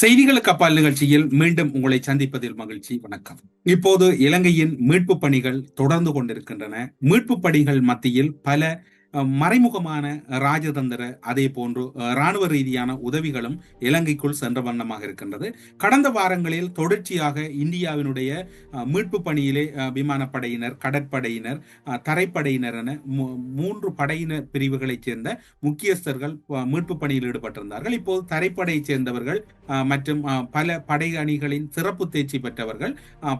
செய்திகளுக்கு அப்பால் நிகழ்ச்சியில் மீண்டும் உங்களை சந்திப்பதில் மகிழ்ச்சி வணக்கம். இப்போது இலங்கையின் மீட்பு பணிகள் தொடர்ந்து கொண்டிருக்கின்றன. மீட்பு பணிகள் மத்தியில் பல மறைமுகமான ராஜதந்திர அதே போன்று இராணுவ ராணுவ ரீதியான உதவிகளும் இலங்கைக்குள் சென்ற வண்ணமாக இருக்கின்றது. கடந்த வாரங்களில் தொடர்ச்சியாக இந்தியாவினுடைய மீட்பு பணியிலே விமானப்படையினர் கடற்படையினர் தரைப்படையினர் என மூன்று படையினர் பிரிவுகளைச் சேர்ந்த முக்கியஸ்தர்கள் மீட்பு பணியில் ஈடுபட்டிருந்தார்கள். இப்போது தரைப்படையைச் சேர்ந்தவர்கள் மற்றும் பல படை அணிகளின் சிறப்பு தேர்ச்சி பெற்றவர்கள்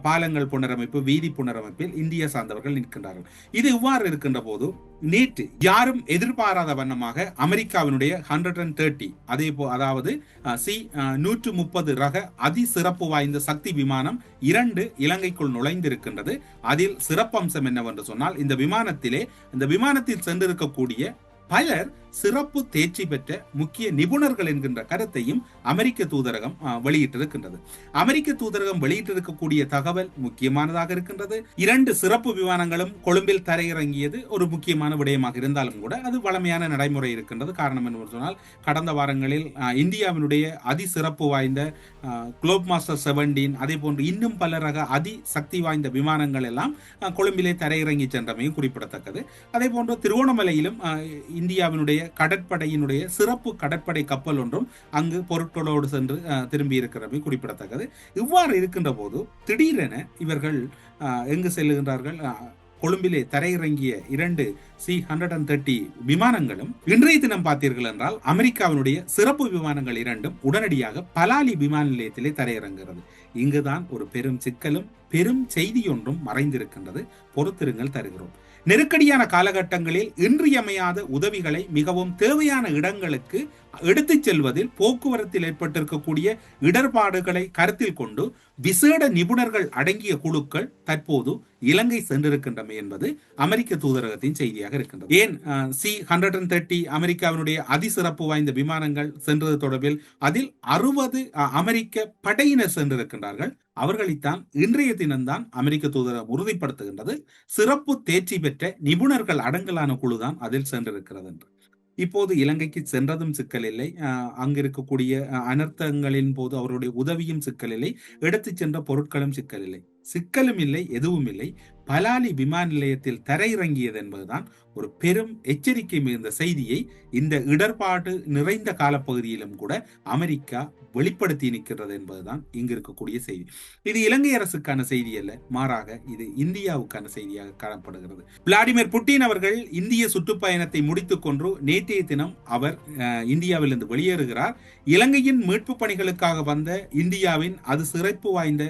பாலங்கள் புனரமைப்பு வீதி புனரமைப்பில் இந்திய சார்ந்தவர்கள் நிற்கின்றார்கள். இது இவ்வாறு இருக்கின்ற போது நேற்று யாரும் எதிர்பாராத வண்ணமாக அமெரிக்காவினுடைய ஹண்ட்ரட் அண்ட் தேர்ட்டி அதே போ அதாவது சி நூற்று முப்பது ரக அதி சிறப்பு வாய்ந்த சக்தி விமானம் இரண்டு இலங்கைக்குள் நுழைந்திருக்கின்றது. அதில் சிறப்பம்சம் என்னவென்று சொன்னால் இந்த விமானத்திலே இந்த விமானத்தில் சென்றிருக்கக்கூடிய பலர் சிறப்பு தேர்ச்சி பெற்ற முக்கிய நிபுணர்கள் என்கின்ற கருத்தையும் அமெரிக்க தூதரகம் வெளியிட்டிருக்கின்றது. அமெரிக்க தூதரகம் வெளியிட்டிருக்கக்கூடிய தகவல் முக்கியமானதாக இருக்கின்றது. இரண்டு சிறப்பு விமானங்களும் கொழும்பில் தரையிறங்கியது ஒரு முக்கியமான விடயமாக இருந்தாலும் கூட அது வளமையான நடைமுறை இருக்கின்றது. காரணம் என்று சொன்னால் கடந்த வாரங்களில் இந்தியாவினுடைய அதி சிறப்பு வாய்ந்த குளோப் மாஸ்டர் செவன்டீன் அதே போன்று இன்னும் பல ரக அதி சக்தி வாய்ந்த விமானங்கள் எல்லாம் கொழும்பிலே தரையிறங்கி சென்றமையும் குறிப்பிடத்தக்கது. அதே போன்று திருவோணமலையிலும் இந்தியாவினுடைய இந்தியாவினுடைய கடற்படையினுடைய சிறப்பு கடற்படை கப்பல் ஒன்றும் அங்கு பொருட்களோடு சென்று திரும்பி இருக்கிறமை குறிப்பிடத்தக்கது. இவ்வாறு இருக்கின்ற போது திடீரென இவர்கள் எங்கு செல்லுகின்றார்கள்? கொழும்பிலே தரையிறங்கிய இரண்டு சி ஹண்ட்ரட் அண்ட் தேர்ட்டி விமானங்களும் இன்றைய தினம் பார்த்தீர்கள் என்றால் அமெரிக்காவினுடைய சிறப்பு விமானங்கள் இரண்டும் உடனடியாக பலாலி விமான நிலையத்திலே தரையிறங்குகிறது. இங்குதான் ஒரு பெரும் சிக்கலும் பெரும் செய்தி ஒன்றும் மறைந்திருக்கின்றது. பொறுத்திருங்கள் தருகிறோம். நெருக்கடியான காலகட்டங்களில் இன்றியமையாத உதவிகளை மிகவும் தேவையான இடங்களுக்கு எடுத்து செல்வதில் போக்குவரத்தில் ஏற்பட்டிருக்கக்கூடிய இடர்பாடுகளை கருத்தில் கொண்டு விசேட நிபுணர்கள் அடங்கிய குழுக்கள் தற்போது இலங்கை சென்றிருக்கின்றமை என்பது அமெரிக்க தூதரகத்தின் செய்தியாக இருக்கின்றது. ஏன் சி ஹண்ட்ரட் அண்ட் தேர்ட்டி அமெரிக்காவினுடைய அதிசிறப்பு வாய்ந்த விமானங்கள் சென்றது தொடர்பில் அதில் அறுபது அமெரிக்க படையினர் சென்றிருக்கின்றார்கள். அவர்களைத்தான் இன்றைய தினம்தான் அமெரிக்க தூதரகம் உறுதிப்படுத்துகின்றது. சிறப்பு தேர்ச்சி பெற்ற நிபுணர்கள் அடங்கலான குழுதான் அதில் சென்றிருக்கிறது என்று இப்போது இலங்கைக்கு சென்றதும் சிக்கல் இல்லை. அங்கு இருக்கக்கூடிய அனர்த்தங்களின் போது அவருடைய உதவியும் சிக்கல் இல்லை. எடுத்துச் சென்ற பொருட்களும் சிக்கல் இல்லை. சிக்கலும் இல்லை எதுவும் இல்லை. பலாலி விமான நிலையத்தில் தரையிறங்கியது என்பதுதான் ஒரு பெரும் எச்சரிக்கை மிகுந்த செய்தியை இந்த இடர்பாடு நிறைந்த காலப்பகுதியிலும் கூட அமெரிக்கா வெளிப்படுத்தி நிற்கிறது என்பதுதான் இங்கு இருக்கக்கூடிய செய்தி. இது இலங்கை அரசுக்கான செய்தி அல்ல மாறாக இது இந்தியாவுக்கான செய்தியாக காணப்படுகிறது. விளாடிமிர் புட்டின் அவர்கள் இந்திய சுற்றுப்பயணத்தை முடித்துக் கொண்டு நேற்றைய தினம் அவர் இந்தியாவிலிருந்து வெளியேறுகிறார். இலங்கையின் மீட்பு பணிகளுக்காக வந்த இந்தியாவின் அது சிறப்பு வாய்ந்த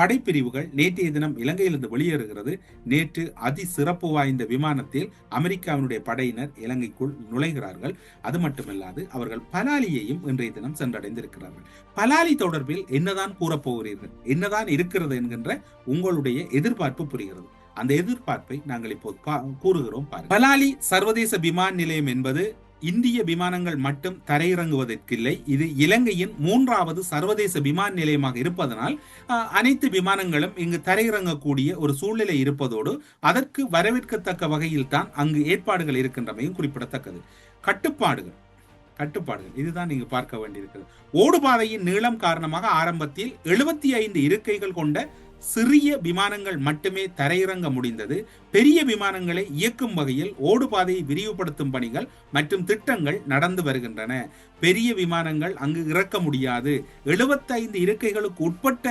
படைப்பிரிவுகள் படைப்பிரிவுகள் நேற்றைய தினம் இலங்கையிலிருந்து வெளியேறுகிறது. நேற்று அதி சிறப்பு வாய்ந்த விமானத்தில் அமெரிக்காவினுடைய படையினர் இலங்கைக்குள் நுழைகிறார்கள். அது மட்டுமல்லாது அவர்கள் பலாலியையும் இன்றைய தினம் சென்றடைந்திருக்கிறார்கள். பலாலி தொடர்பில் என்னதான் கூறப்போகிறீர்கள் என்னதான் இருக்கிறது என்கின்ற உங்களுடைய எதிர்பார்ப்பு புரிகிறது. அந்த எதிர்பார்ப்பை நாங்கள் இப்போது கூறுகிறோம் பலாலி சர்வதேச விமான நிலையம் என்பது இந்திய விமானங்கள் மட்டும் தரையிறங்குவதற்கில்லை. இது இலங்கையின் மூன்றாவது சர்வதேச விமான நிலையமாக இருப்பதனால் அனைத்து விமானங்களும் இங்கு தரையிறங்கக்கூடிய ஒரு சூழ்நிலை இருப்பதோடு அதற்கு வரவேற்கத்தக்க வகையில் தான் அங்கு ஏற்பாடுகள் இருக்கின்றமையும் குறிப்பிடத்தக்கது. கட்டுப்பாடுகள். கட்டுப்பாடுகள். இதுதான் நீங்க பார்க்க வேண்டியிருக்கிறது. ஓடுபாதையின் நீளம் காரணமாக ஆரம்பத்தில் எழுபத்தி ஐந்து இருக்கைகள் கொண்ட சிறிய விமானங்கள் மட்டுமே தரையிறங்க முடிந்தது. பெரிய விமானங்களை இயக்கும் வகையில் ஓடுபாதையை விரிவுபடுத்தும் பணிகள் மற்றும் திட்டங்கள் நடந்து வருகின்றன. பெரிய விமானங்கள் அங்கு இறக்க முடியாது. 75 இருக்கைகளுக்கு உட்பட்ட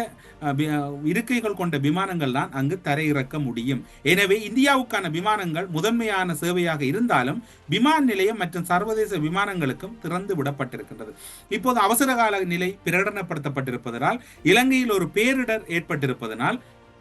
இருக்கைகள் கொண்ட விமானங்கள் தான் அங்கு தரையிறக்க முடியும். எனவே இந்தியாவுக்கான விமானங்கள் முதன்மையான சேவையாக இருந்தாலும் விமான நிலையம் மற்றும் சர்வதேச விமானங்களுக்கும் திறந்து விடப்பட்டிருக்கின்றது. இப்போது அவசர கால நிலை பிரகடனப்படுத்தப்பட்டிருப்பதனால் இலங்கையில் ஒரு பேரிடர் ஏற்பட்டிருப்பதனால்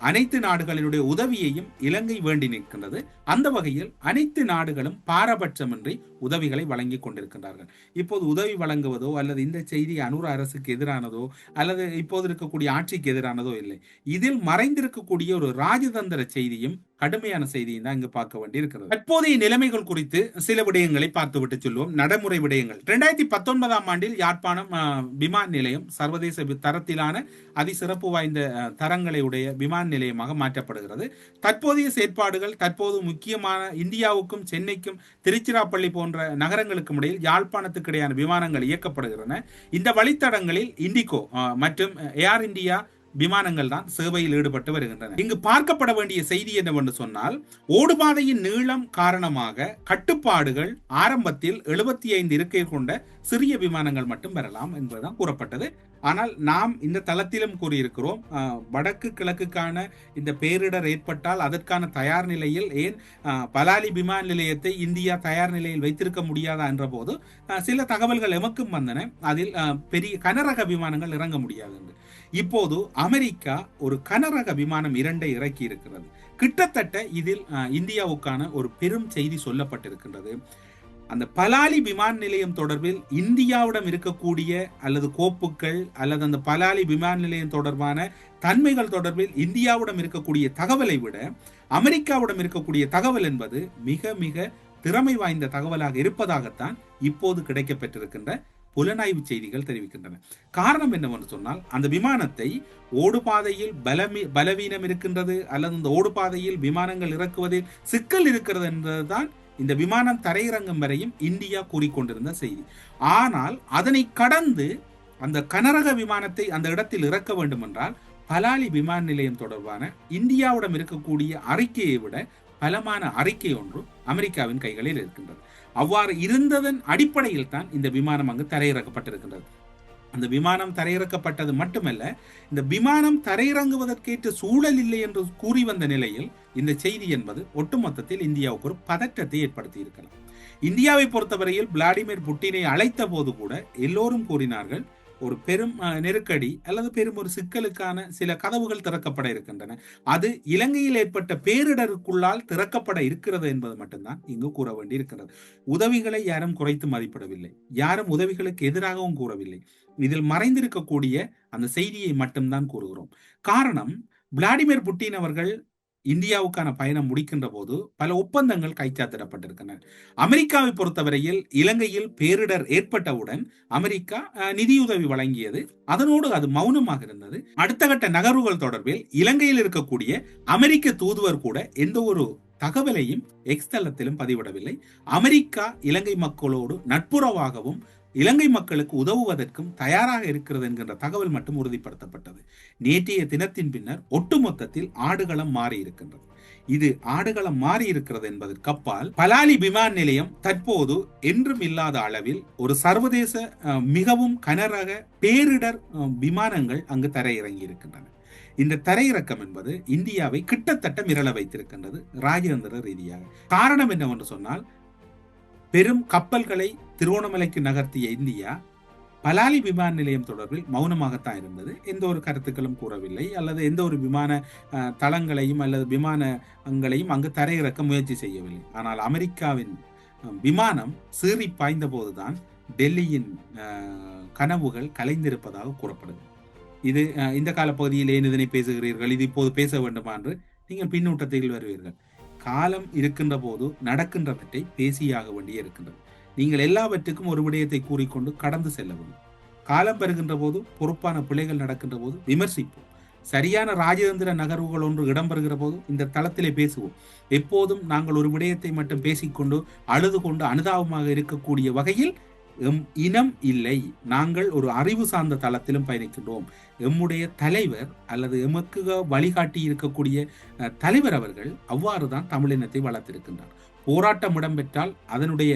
அனைத்து நாடுகளினுடைய உதவியையும் இலங்கை வேண்டி நிற்கின்றது. அந்த வகையில் அனைத்து நாடுகளும் பாரபட்சமின்றி உதவிகளை வழங்கி கொண்டிருக்கின்றார்கள். இப்போது உதவி வழங்குவதோ அல்லது இந்த செய்தி அனுர அரசுக்கு எதிரானதோ அல்லது இப்போது இருக்கக்கூடிய ஆட்சிக்கு எதிரானதோ இல்லை. இதில் மறைந்திருக்கக்கூடிய ஒரு ராஜதந்திர செய்தியும் கடுமையான செய்தியை தான் இங்கு பார்க்க வேண்டி இருக்கிறது தற்போதைய நிலைமைகள் குறித்து சில விடயங்களை பார்த்துவிட்டு சொல்லுவோம் நடைமுறை விடயங்கள். இரண்டாயிரத்தி பத்தொன்பதாம் ஆண்டில் யாழ்ப்பாணம் விமான நிலையம் சர்வதேச தரத்திலான அதிசிறப்பு வாய்ந்த தரங்களை உடைய விமான நிலையமாக மாற்றப்படுகிறது. தற்போதைய செயற்பாடுகள் தற்போது முக்கியமான இந்தியாவுக்கும் சென்னைக்கும் திருச்சிராப்பள்ளி போன்ற போன்ற நகரங்களுக்கும் இடையில் யாழ்ப்பாணத்துக்கு இடையான விமானங்கள் இயக்கப்படுகின்றன இந்த வழித்தடங்களில் இண்டிகோ மற்றும் ஏர் இந்தியா விமானங்கள் தான் சேவையில் ஈடுபட்டு வருகின்றன. இங்கு பார்க்கப்பட வேண்டிய செய்தி என்னவென்று சொன்னால் ஓடுபாதையின் நீளம் காரணமாக கட்டுப்பாடுகள் ஆரம்பத்தில் எழுபத்தி ஐந்து இருக்கை கொண்ட சிறிய விமானங்கள் மட்டும் பெறலாம் என்பதுதான் கூறப்பட்டது. ஆனால் நாம் இந்த தளத்திலும் கூறியிருக்கிறோம் வடக்கு கிழக்குக்கான இந்த பேரிடர் ஏற்பட்டால் அதற்கான தயார் நிலையில் ஏன் பலாலி விமான நிலையத்தை இந்தியா தயார் நிலையில் வைத்திருக்க முடியாதா என்ற போது சில தகவல்கள் எமக்கும் வந்தன. அதில் பெரிய கனரக விமானங்கள் இறங்க முடியாது என்று இப்போது அமெரிக்கா ஒரு கனரக விமானம் இரண்டை இறக்கி இருக்கிறது கிட்டத்தட்ட இதில் இந்தியாவுக்கான ஒரு பெரும் செய்தி சொல்லப்பட்டிருக்கின்றது. அந்த பலாலி விமான நிலையம் தொடர்பில் இந்தியாவிடம் இருக்கக்கூடிய அல்லது கோப்புகள் அல்லது அந்த பலாலி விமான நிலையம் தொடர்பான தன்மைகள் தொடர்பில் இந்தியாவிடம் இருக்கக்கூடிய தகவலை விட அமெரிக்காவிடம் இருக்கக்கூடிய தகவல் என்பது மிக மிக திறமை வாய்ந்த தகவலாக இருப்பதாகத்தான் இப்போது கிடைக்கப்பெற்றிருக்கின்ற புலனாய்வு செய்திகள் தெரிவிக்கின்றன. காரணம் என்னவென்று சொன்னால் அந்த விமானத்தை ஓடுபாதையில் பலமி பலவீனம் இருக்கின்றது அல்லது அந்த ஓடுபாதையில் விமானங்கள் இறக்குவதில் சிக்கல் இருக்கிறது என்பதுதான் இந்த விமானம் தரையிறங்கும் வரையும் இந்தியா கூறிக்கொண்டிருந்த செய்தி. ஆனால் அதனை கடந்து அந்த கனரக விமானத்தை அந்த இடத்தில் இறக்க வேண்டும் என்றால் பலாலி விமான நிலையம் தொடர்பான இந்தியாவிடம் இருக்கக்கூடிய அறிக்கையை விட பலமான அறிக்கை ஒன்று அமெரிக்காவின் கைகளில் இருக்கின்றது. அவ்வாறு இருந்ததன் அடிப்படையில் தான் இந்த விமானம் அங்கு தரையிறக்கப்பட்டிருக்கின்றது. அந்த விமானம் தரையிறக்கப்பட்டது மட்டுமல்ல இந்த விமானம் தரையிறங்குவதற்கேற்ற சூழல் இல்லை என்று கூறி வந்த நிலையில் இந்த செய்தி என்பது ஒட்டுமொத்தத்தில் இந்தியாவுக்கு ஒரு பதற்றத்தை ஏற்படுத்தி இருக்கலாம். இந்தியாவை பொறுத்தவரையில் விளாடிமிர் புட்டினை அழைத்த போது கூட எல்லோரும் கூறினார்கள் ஒரு பெரும் நெருக்கடி அல்லது பெரும் ஒரு சிக்கலுக்கான சில கதவுகள் திறக்கப்பட இருக்கின்றன. அது இலங்கையில் ஏற்பட்ட பேரிடருக்குள்ளால் திறக்கப்பட இருக்கிறது என்பது மட்டும்தான் இங்கு கூற வேண்டி இருக்கிறது உதவிகளை யாரும் குறைத்து மதிப்பிடவில்லை. யாரும் உதவிகளுக்கு எதிராகவும் கூறவில்லை. இதில் மறைந்திருக்கக்கூடிய அந்த செய்தியை மட்டும்தான் கூறுகிறோம். காரணம் விளாடிமிர் புட்டின் அவர்கள் இந்தியாவுக்கான பயணம் முடிக்கின்ற போது பல ஒப்பந்தங்கள் கைச்சாத்திடப்பட்டிருக்கின்றன. அமெரிக்காவை பொறுத்தவரையில் இலங்கையில் பேரிடர் ஏற்பட்டவுடன் அமெரிக்கா நிதியுதவி வழங்கியது. அதனோடு அது மௌனமாக இருந்தது. அடுத்த கட்ட நகர்வுகள் தொடர்பில் இலங்கையில் இருக்கக்கூடிய அமெரிக்க தூதுவர் கூட எந்த ஒரு தகவலையும் எக்ஸ் தளத்திலும் பதிவிடவில்லை. அமெரிக்கா இலங்கை மக்களோடு நட்புறவாகவும் இலங்கை மக்களுக்கு உதவுவதற்கும் தயாராக இருக்கிறது என்கின்ற தகவல் மட்டும் உறுதிப்படுத்தப்பட்டது. நேற்றைய தினத்தின் பின்னர் ஒட்டுமொத்தத்தில் ஆடுகளம் மாறி இருக்கின்றது இது ஆடுகளம் மாறி இருக்கிறது என்பதற்கு அப்பால் பலாலி விமான நிலையம் தற்போது என்றும் இல்லாத அளவில் ஒரு சர்வதேச மிகவும் கனரக பேரிடர் விமானங்கள் அங்கு தரையிறங்கி இருக்கின்றன இந்த தரையிறக்கம் என்பது இந்தியாவை கிட்டத்தட்ட மிரள வைத்திருக்கின்றது ராஜதந்திர ரீதியாக. காரணம் என்னவென்று சொன்னால் பெரும் கப்பல்களை திருவோணமலைக்கு நகர்த்திய இந்தியா பலாலி விமான நிலையம் தொடர்பில் மௌனமாகத்தான் இருந்தது. எந்த ஒரு கருத்துக்களும் கூறவில்லை. அல்லது எந்த ஒரு விமான தளங்களையும் அல்லது விமானங்களையும் அங்கு தரையிறக்க முயற்சி செய்யவில்லை. ஆனால் அமெரிக்காவின் விமானம் சீறி பாய்ந்த போதுதான் டெல்லியின் கனவுகள் கலைந்திருப்பதாக கூறப்படுது. இது இந்த காலப்பகுதியில் ஏன் இதனை பேசுகிறீர்கள்? இது இப்போது பேச வேண்டுமா என்று நீங்கள் பின்னூட்டத்தில் வருவீர்கள். காலம் இருக்கின்ற போது நடக்கின்றவற்றை பேசியாக வேண்டிய இருக்கின்றது. நீங்கள் எல்லாவற்றுக்கும் ஒரு விடயத்தை கூறிக்கொண்டு கடந்து செல்லவும் காலம் பெறுகின்ற போது பொறுப்பான பிள்ளைகள் நடக்கின்ற போது விமர்சிப்போம். சரியான ராஜதந்திர நகர்வுகள் ஒன்று இடம்பெறுகிற போது இந்த தளத்திலே பேசுவோம். எப்போதும் நாங்கள் ஒரு விடயத்தை மட்டும் பேசிக்கொண்டு அழுது கொண்டு அனுதாபமாக இருக்கக்கூடிய வகையில் எம் இனம் இல்லை. நாங்கள் ஒரு அறிவு சார்ந்த தளத்திலும் பயணிக்கின்றோம். எம்முடைய தலைவர் அல்லது எமக்கு வழிகாட்டி இருக்கக்கூடிய தலைவர் அவர்கள் அவ்வாறு தான் தமிழினத்தை வளர்த்திருக்கின்றார். போராட்டம் இடம்பெற்றால் அதனுடைய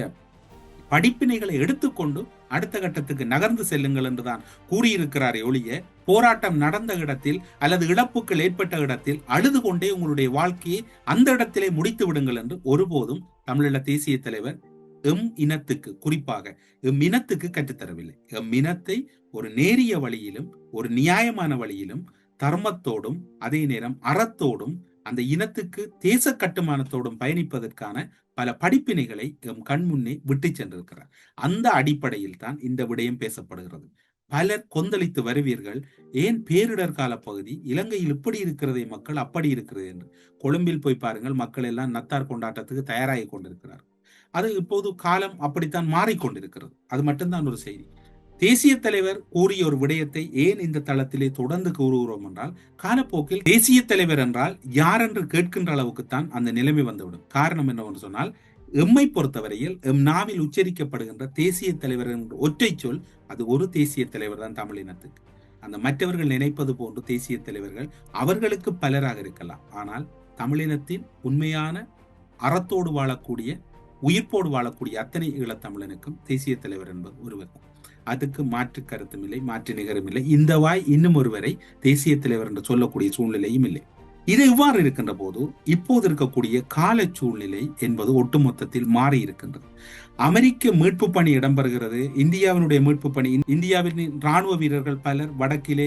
படிப்பினைகளை எடுத்துக்கொண்டு அடுத்த கட்டத்துக்கு நகர்ந்து செல்லுங்கள் என்றுதான் கூறியிருக்கிறாரே ஒழிய போராட்டம் நடந்த இடத்தில் அல்லது இழப்புகள் ஏற்பட்ட இடத்தில் அழுது கொண்டே உங்களுடைய வாழ்க்கையை அந்த இடத்திலே முடித்து விடுங்கள் என்று ஒருபோதும் தமிழீழ தேசிய தலைவர் எம் இனத்துக்கு குறிப்பாக எம் இனத்துக்கு கற்றுத்தரவில்லை. எம் இனத்தை ஒரு நேரிய வழியிலும் ஒரு நியாயமான வழியிலும் தர்மத்தோடும் அதே நேரம் அறத்தோடும் அந்த இனத்துக்கு தேச கட்டுமானத்தோடும் பயணிப்பதற்கான பல படிப்பினைகளை எம் கண்முன்னே விட்டு சென்றிருக்கிறார். அந்த அடிப்படையில் தான் இந்த விடயம் பேசப்படுகிறது. பலர் கொந்தளித்து வருவீர்கள் ஏன் பேரிடர் கால பகுதி? இலங்கையில் இப்படி இருக்கிறதே மக்கள் அப்படி இருக்கிறது என்று. கொழும்பில் போய் பாருங்கள் மக்கள் எல்லாம் நத்தார் கொண்டாட்டத்துக்கு தயாராகி கொண்டிருக்கிறார் அது இப்போது காலம் அப்படித்தான் மாறிக்கொண்டிருக்கிறது அது மட்டும்தான் ஒரு செய்தி. தேசிய தலைவர் கூறிய ஒரு விடயத்தை ஏன் இந்த தளத்திலே தொடர்ந்து கூறுகிறோம் என்றால் காலப்போக்கில் தேசிய தலைவர் என்றால் யார் என்று கேட்கின்ற அளவுக்குத்தான் அந்த நிலைமை வந்துவிடும். காரணம் என்னவென்று சொன்னால் எம்மை பொறுத்தவரையில் எம் நாவில் உச்சரிக்கப்படுகின்ற தேசிய தலைவர் என்ற ஒற்றை சொல் அது ஒரு தேசிய தலைவர் தான் தமிழினத்துக்கு. அந்த மற்றவர்கள் நினைப்பது போன்று தேசிய தலைவர்கள் அவர்களுக்கு பலராக இருக்கலாம். ஆனால் தமிழினத்தின் உண்மையான அறத்தோடு வாழக்கூடிய உயிர்ப்போடு வாழக்கூடிய அத்தனை ஈழத்தமிழனுக்கும் தேசிய தலைவர் என்பது ஒருவர் அதுக்கு மாற்று கருத்தும் இல்லை மாற்று நிகரும் இல்லை. இந்த வாய் இன்னும் ஒருவரை தேசிய தலைவர் என்று சொல்லக்கூடிய சூழ்நிலையும் இல்லை. இது இவ்வாறு இருக்கின்ற போது இப்போது இருக்கக்கூடிய கால சூழ்நிலை என்பது ஒட்டுமொத்தத்தில் மாறி இருக்கின்றது அமெரிக்க மீட்பு பணி இடம்பெறுகிறது. இந்தியாவினுடைய மீட்பு பணி. இந்தியாவின் ராணுவ வீரர்கள் பலர் வடக்கிலே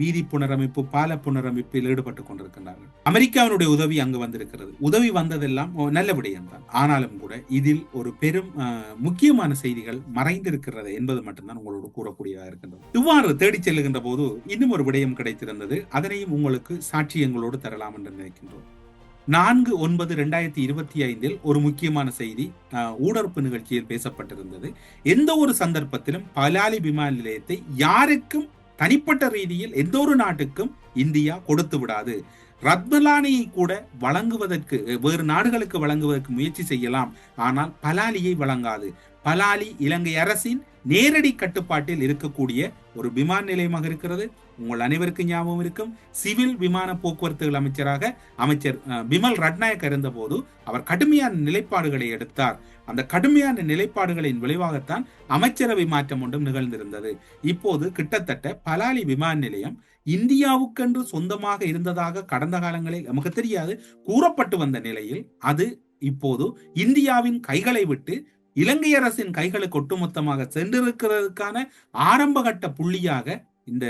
வீதி புனரமைப்பு பால புனரமைப்பில் ஈடுபட்டுக் கொண்டிருக்கின்றார்கள். அமெரிக்காவினுடைய உதவி அங்கு வந்திருக்கிறது. உதவி வந்ததெல்லாம் நல்ல விடயம்தான் ஆனாலும் கூட இதில் ஒரு பெரும் முக்கியமான செய்திகள் மறைந்திருக்கிறது என்பது மட்டும்தான் உங்களோடு கூறக்கூடியதாக இருக்கின்றது. இவ்வாறு தேடிச் செல்லுகின்ற போது இன்னும் ஒரு விடயம் கிடைத்திருந்தது. அதனையும் உங்களுக்கு சாட்சியங்களோடு தரலாம் என்று நினைக்கின்றோம். நான்கு ஒன்பது ரெண்டாயிரத்தி இருபத்தி ஐந்தில் ஒரு முக்கியமான செய்தி ஊடறுப்பு நிகழ்ச்சியில் பேசப்பட்டிருந்தது. எந்த ஒரு சந்தர்ப்பத்திலும் பலாலி விமான நிலையத்தை யாருக்கும் தனிப்பட்ட ரீதியில் எந்த ஒரு நாட்டுக்கும் இந்தியா கொடுத்து விடாது. ரத்மலானியை கூட வழங்குவதற்கு வேறு நாடுகளுக்கு வழங்குவதற்கு முயற்சி செய்யலாம். ஆனால் பலாலியை வழங்காது. பலாலி இலங்கை அரசின் நேரடி கட்டுப்பாட்டில் இருக்கக்கூடிய ஒரு விமான நிலையமாக இருக்கிறது. உங்கள் அனைவருக்கும் ஞாபகம் இருக்கும். சிவில் விமான போக்குவரத்துகள் அமைச்சராக அமைச்சர் விமல் ரட்நாயக் இருந்தபோது அவர் கடுமையான நிலைப்பாடுகளை எடுத்தார். அந்த கடுமையான நிலைப்பாடுகளின் விளைவாகத்தான் அமைச்சரவை மாற்றம் ஒன்றும் நிகழ்ந்திருந்தது. இப்போது கிட்டத்தட்ட பலாலி விமான நிலையம் இந்தியாவுக்கென்று சொந்தமாக இருந்ததாக கடந்த காலங்களில் நமக்கு தெரியாது. கூறப்பட்டு வந்த நிலையில் அது இப்போது இந்தியாவின் கைகளை விட்டு இலங்கை அரசின் கைகளுக்கு ஒட்டுமொத்தமாக சென்றிருக்கிறதுக்கான ஆரம்பகட்ட புள்ளியாக இந்த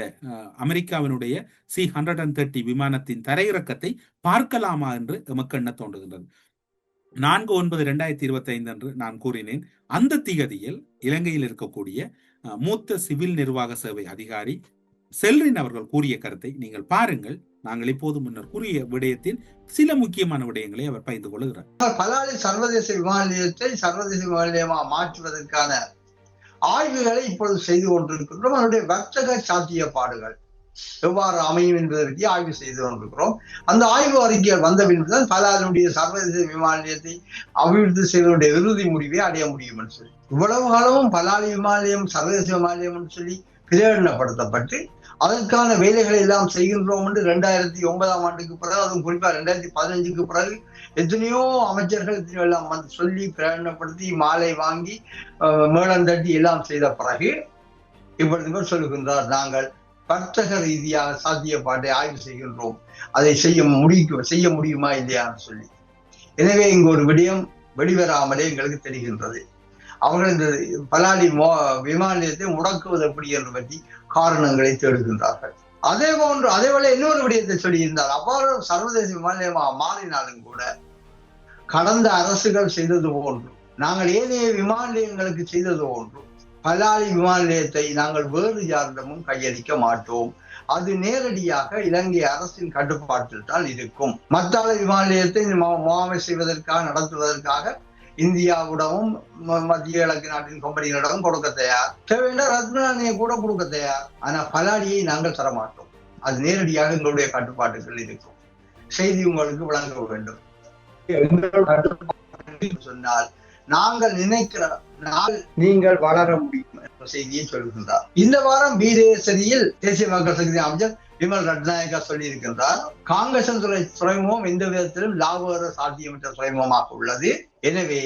அமெரிக்காவினுடைய சி ஹண்ட்ரட் அண்ட் தேர்ட்டி விமானத்தின் தரையிறக்கத்தை பார்க்கலாமா என்று எமக்கு எண்ண தோன்றுகின்றது. நான்கு ஒன்பது இரண்டாயிரத்தி இருபத்தி ஐந்து அன்று நான் கூறினேன் அந்த திகதியில் இலங்கையில் இருக்கக்கூடிய மூத்த சிவில் நிர்வாக சேவை அதிகாரி செல்ரின் அவர்கள் கூறிய கருத்தை நீங்கள் பாருங்கள். நாங்கள் இப்போது முன்னர் கூறிய விடயத்தில் சில முக்கியமான விடயங்களை அவர் பகிர்ந்து கொள்கிறார். பலாலி சர்வதேச விமான நிலையத்தை சர்வதேச விமான நிலையமாக மாற்றுவதற்கான ஆய்வுகளை இப்பொழுது செய்து கொண்டிருக்கின்றோம். அதனுடைய வர்த்தக சாத்தியப்பாடுகள் எவ்வாறு அமையும் என்பதை பற்றி ஆய்வு செய்து கொண்டிருக்கிறோம். அந்த ஆய்வு அறிக்கைகள் வந்த பின்புதான் பலாலினுடைய சர்வதேச விமான நிலையத்தை அபிவிருத்தி செய்வதனுடைய இறுதி முடிவை அடைய முடியும் என்று சொல்லி இவ்வளவு காலமும் பலாலி விமான நிலையம் சர்வதேச விமான நிலையம் என்று சொல்லி பிரேரணப்படுத்தப்பட்டு அதற்கான வேலைகளை எல்லாம் செய்கின்றோம் என்று ரெண்டாயிரத்தி ஒன்பதாம் ஆண்டுக்கு பிறகு அதுவும் குறிப்பா ரெண்டாயிரத்தி பதினஞ்சுக்கு பிறகு எத்தனையோ அமைச்சர்கள் எல்லாம் வந்து சொல்லி பிரேரணப்படுத்தி மாலை வாங்கி மேளம் தட்டி எல்லாம் செய்த பிறகு இப்பொழுது சொல்லுகின்றார் நாங்கள் வர்த்தக ரீதியாக சாத்தியப்பாட்டை ஆய்வு செய்கின்றோம். அதை செய்ய முடிக்க செய்ய முடியுமா இல்லையான்னு சொல்லி. எனவே இங்கு ஒரு விடயம் வெளிவராமலே எங்களுக்கு தெரிகின்றது. அவர்கள் இந்த பலாலி விமான நிலையத்தை முடக்குவது எப்படி என்று பற்றி காரணங்களை தேடுகின்றார்கள். அதே போன்று அதே போல இன்னொரு விடயத்தை சொல்லியிருந்தார். அவ்வாறு சர்வதேச விமான நிலையமாக மாறினாலும் கூட கடந்த அரசுகள் செய்தது போன்று நாங்கள் ஏனைய விமான நிலையங்களுக்கு செய்தது போன்று பலாலி விமான நிலையத்தை நாங்கள் வேறு யாரிடமும் கையளிக்க மாட்டோம். அது நேரடியாக இலங்கை அரசின் கட்டுப்பாட்டில் தான் இருக்கும். மத்தாள விமான நிலையத்தை முகாமை செய்வதற்காக நடத்துவதற்காக இந்தியாவிடவும் மத்திய கிழக்கு நாட்டின் கம்பெனிகளிடம் கொடுக்க தயார். தேவையான ரத்னாணியை கூட கொடுக்க தயார். ஆனா பலாடியை நாங்கள் தரமாட்டோம் அது நேரடியாக எங்களுடைய கட்டுப்பாட்டுகள் இருக்கும். செய்தி உங்களுக்கு வழங்க வேண்டும். சொன்னால் நாங்கள் நினைக்கிற நாள் நீங்கள் வளர முடியும் என்ற செய்தியை சொல்கின்றார். இந்த வாரம் பீரேசரியில் தேசிய மக்கள் சக்தி அமைச்சர் விமல் ரட்நாயகா சொல்லியிருக்கின்றார் காங்கிரஸ் துறை துறைமுகம் எந்த விதத்திலும் லாபகர சாத்தியமற்ற துறைமுகமாக உள்ளது. எனவே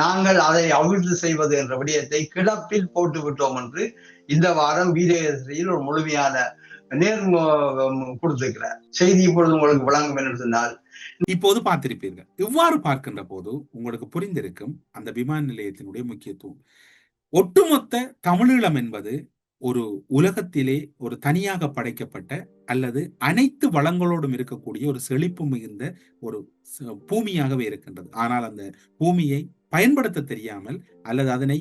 நாங்கள் அதை அவிழ்த்து செய்வது என்ற விடயத்தை கிடப்பில் போட்டு விட்டோம் என்று இந்த வாரம் வீரேசரியில் ஒரு முழுமையான நேர் கொடுத்திருக்கிறார். செய்தி இப்பொழுது உங்களுக்கு வழங்கும் என்று சொன்னால். இப்போது பார்த்திருப்பீர்கள். இவ்வாறு பார்க்கின்ற போது உங்களுக்கு புரிந்திருக்கும் அந்த விமான நிலையத்தினுடைய முக்கியத்துவம். ஒட்டுமொத்த தமிழீழம் என்பது ஒரு உலகத்திலே ஒரு தனியாக படைக்கப்பட்ட அல்லது அனைத்து வளங்களோடும் இருக்கக்கூடிய ஒரு செழிப்பு மிகுந்த ஒரு பூமியாகவே இருக்கின்றது. ஆனால் அந்த பூமியை பயன்படுத்த தெரியாமல் அல்லது அதனை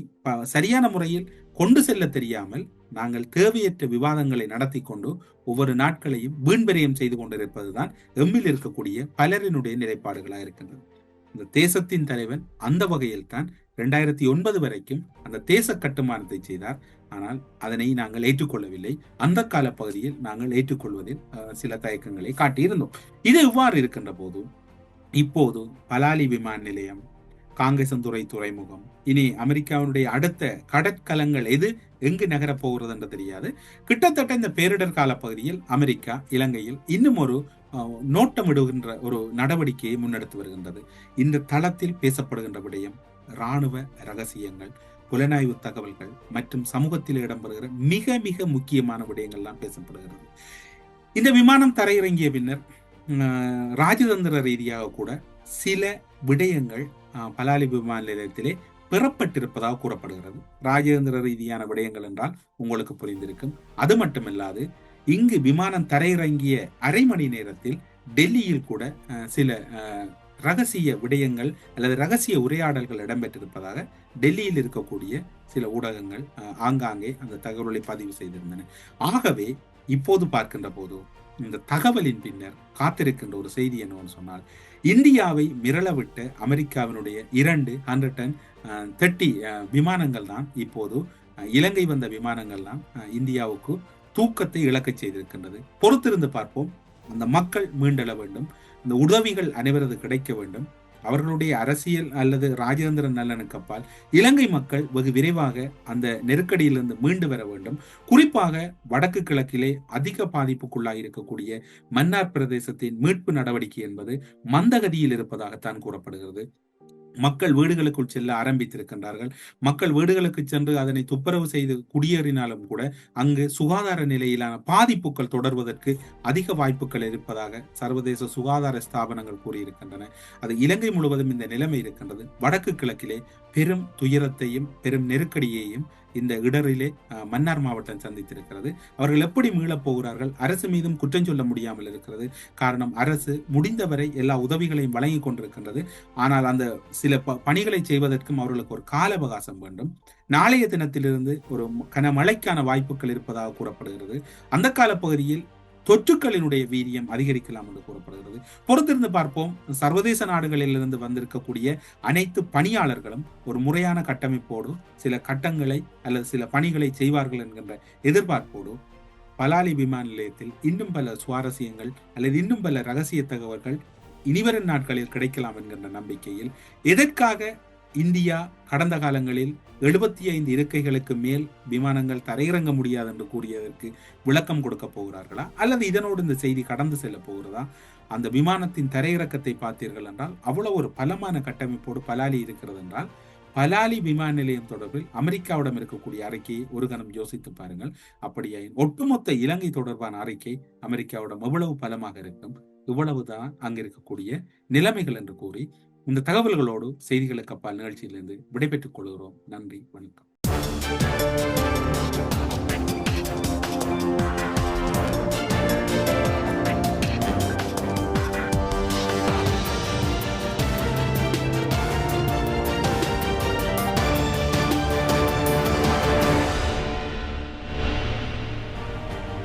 சரியான முறையில் கொண்டு செல்ல தெரியாமல் நாங்கள் தேவையற்ற விவாதங்களை நடத்தி கொண்டு ஒவ்வொரு நாட்களையும் வீண்பெரியம் செய்து கொண்டிருப்பதுதான் எம்மில் இருக்கக்கூடிய பலரினுடைய நிலைப்பாடுகளாக இருக்கின்றது. இந்த தேசத்தின் தலைவன் அந்த வகையில் தான் இரண்டாயிரத்தி ஒன்பது வரைக்கும் அந்த தேச கட்டுமானத்தை செய்தார். ஆனால் அதனை நாங்கள் ஏற்றுக்கொள்ளவில்லை. அந்த கால பகுதியில் நாங்கள் ஏற்றுக்கொள்வதில் சில தயக்கங்களை காட்டியிருந்தோம். இது இவ்வாறு இருக்கின்ற போது இப்போது பலாலி விமான நிலையம் காங்கேசந்துறை துறைமுகம் இனி அமெரிக்காவினுடைய அடுத்த கடற்கலங்கள் எது எங்கு நகரப் போகிறது என்று தெரியாது. கிட்டத்தட்ட இந்த பேரிடர் கால பகுதியில் அமெரிக்கா இலங்கையில் இன்னும் ஒரு அஹ், நோட்டமிடுகின்ற ஒரு நடவடிக்கையை முன்னெடுத்து வருகின்றது. இந்த தளத்தில் பேசப்படுகின்ற விடயம் இராணுவ ரகசியங்கள் புலனாய்வு தகவல்கள் மற்றும் சமூகத்தில் இடம்பெறுகிற மிக மிக முக்கியமான விடயங்கள்லாம் பேசப்படுகிறது. இந்த விமானம் தரையிறங்கிய பின்னர் ராஜதந்திர ரீதியாக கூட சில விடயங்கள் பலாலி விமான நிலையத்திலே பெறப்பட்டிருப்பதாக கூறப்படுகிறது. ராஜதந்திர ரீதியான விடயங்கள் என்றால் உங்களுக்கு புரிந்திருக்கும். அது மட்டுமல்லாது இங்கு விமானம் தரையிறங்கிய அரை மணி நேரத்தில் டெல்லியில் கூட சில ரகசிய விடயங்கள் அல்லது ரகசிய உரையாடல்கள் இடம்பெற்றிருப்பதாக டெல்லியில் இருக்கக்கூடிய சில ஊடகங்கள் ஆங்காங்கே அந்த தகவலை பதிவு செய்திருந்தன. ஆகவே இப்போது பார்க்கின்ற போது இந்த தகவலின் பின்னர் காத்திருக்கின்ற ஒரு செய்தி என்னவென்று சொன்னால் இந்தியாவை மிரளவிட்ட அமெரிக்காவினுடைய இரண்டு ஹண்ட்ரட் அண்ட் தேர்ட்டி விமானங்கள் தான் இப்போது இலங்கை வந்த விமானங்கள் தான் இந்தியாவுக்கு தூக்கத்தை இழக்கச் செய்திருக்கின்றது. பொறுத்திருந்து பார்ப்போம். அந்த மக்கள் மீண்டெழ வேண்டும். இந்த உதவிகள் அனைவரது கிடைக்க வேண்டும். அவர்களுடைய அரசியல் அல்லது ராஜேந்திர நலனுக்கு அப்பால் இலங்கை மக்கள் வெகு விரைவாக அந்த நெருக்கடியிலிருந்து மீண்டு வர வேண்டும். குறிப்பாக வடக்கு கிழக்கிலே அதிக பாதிப்புக்குள்ளாக இருக்கக்கூடிய மன்னார் பிரதேசத்தின் மீட்பு நடவடிக்கை என்பது மந்தகதியில் இருப்பதாகத்தான் கூறப்படுகிறது. மக்கள் வீடுகளுக்குள் செல்ல ஆரம்பித்திருக்கின்றார்கள். மக்கள் வீடுகளுக்கு சென்று அதனை துப்புரவு செய்து குடியேறினாலும் கூட அங்கு சுகாதார நிலையிலான பாதிப்புகள் தொடர்வதற்கு அதிக வாய்ப்புகள் இருப்பதாக சர்வதேச சுகாதார ஸ்தாபனங்கள் கூறியிருக்கின்றன. அது இலங்கை முழுவதும் இந்த நிலைமை இருக்கின்றது. வடக்கு கிழக்கிலே பெரும் துயரத்தையும் பெரும் நெருக்கடியையும் இந்த இடரிலே மன்னார் மாவட்டம் சந்தித்திருக்கிறது. அவர்கள் எப்படி மீளப் போகிறார்கள்? அரசு மீதும் குற்றம் சொல்ல முடியாமல் இருக்கிறது. காரணம் அரசு முடிந்தவரை எல்லா உதவிகளையும் வழங்கி கொண்டிருக்கின்றது. ஆனால் அந்த சில ப- பணிகளை செய்வதற்கும் அவர்களுக்கு ஒரு கால அவகாசம் வேண்டும். நாளைய தினத்திலிருந்து ஒரு கனமழைக்கான வாய்ப்புகள் இருப்பதாக கூறப்படுகிறது. அந்த காலப்பகுதியில் தொற்றுக்களினுடைய வீரியம் அதிகரிக்கலாம் என்று கூறப்படுகிறது. பொறுத்திருந்து பார்ப்போம். சர்வதேச நாடுகளிலிருந்து வந்திருக்கக்கூடிய அனைத்து பணியாளர்களும் ஒரு முறையான கட்டமைப்போடு சில கட்டங்களை அல்லது சில பணிகளை செய்வார்கள் என்கின்ற எதிர்பார்ப்போடு பலாலி விமான நிலையத்தில் இன்னும் பல சுவாரஸ்யங்கள் அல்லது இன்னும் பல ரகசிய தகவல்கள் இனிவரும் நாட்களில் கிடைக்கலாம் என்கின்ற நம்பிக்கையில் எதற்காக இந்தியா கடந்த காலங்களில் எழுபத்தி ஐந்து இருக்கைகளுக்கு மேல் விமானங்கள் தரையிறங்க முடியாது என்று கூறியதற்கு விளக்கம் கொடுக்க போகிறார்களா? அல்லது இதனோடு இந்த செய்தி கடந்து செல்ல போகிறதா? அந்த விமானத்தின் தரையிறக்கத்தை பார்த்தீர்கள் என்றால் அவ்வளவு ஒரு பலமான கட்டமைப்போடு பலாலி இருக்கிறது என்றால் பலாலி விமான நிலையம் தொடர்பில் அமெரிக்காவிடம் இருக்கக்கூடிய அறிக்கையை ஒரு கணம் யோசித்து பாருங்கள். அப்படியாயின் ஒட்டுமொத்த இலங்கை தொடர்பான அறிக்கை அமெரிக்காவிடம் எவ்வளவு பலமாக இருக்கும் இவ்வளவுதான் அங்க இருக்கக்கூடிய நிலைமைகள் என்று கூறி இந்த தகவல்களோடு செய்திகளுக்கு அப்பால் நிகழ்ச்சியிலிருந்து விடைபெற்றுக் கொள்கிறோம். நன்றி வணக்கம்.